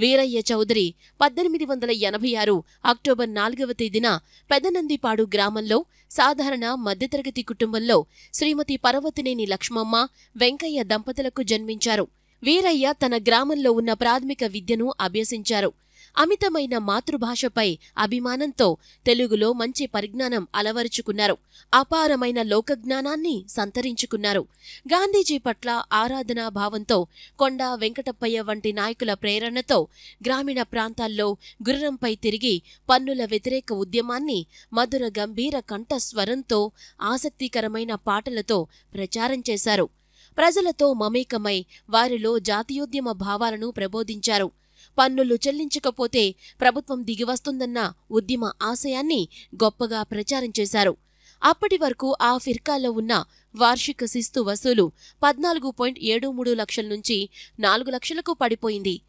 వీరయ్య చౌదరి పద్దెనిమిది వందల ఎనభై ఆరు అక్టోబర్ నాలుగవ తేదీన పెదనందిపాడు గ్రామంలో సాధారణ మధ్యతరగతి కుటుంబంలో శ్రీమతి పర్వతినేని లక్ష్మమ్మ వెంకయ్య దంపతులకు జన్మించారు. వీరయ్య తన గ్రామంలో ఉన్న ప్రాథమిక విద్యను అభ్యసించారు. అమితమైన మాతృభాషపై అభిమానంతో తెలుగులో మంచి పరిజ్ఞానం అలవరుచుకున్నారు. అపారమైన లోకజ్ఞానాన్ని సంతరించుకున్నారు. గాంధీజీ పట్ల ఆరాధనా భావంతో కొండ వెంకటప్పయ్య వంటి నాయకుల ప్రేరణతో గ్రామీణ ప్రాంతాల్లో గుర్రంపై తిరిగి పన్నుల వ్యతిరేక ఉద్యమాన్ని మధుర గంభీర కంఠస్వరంతో ఆసక్తికరమైన పాటలతో ప్రచారం చేశారు. ప్రజలతో మమేకమై వారిలో జాతీయోద్యమ భావాలను ప్రబోధించారు. పన్నులు చెల్లించకపోతే ప్రభుత్వం దిగివస్తుందన్న ఉద్యమ ఆశయాన్ని గొప్పగా ప్రచారం చేశారు. అప్పటి వరకు ఆ ఫిర్కాల్లో ఉన్న వార్షిక శిస్తు వసూలు పద్నాలుగు పాయింట్ ఏడు మూడు లక్షల నుంచి నాలుగు లక్షలకు పడిపోయింది.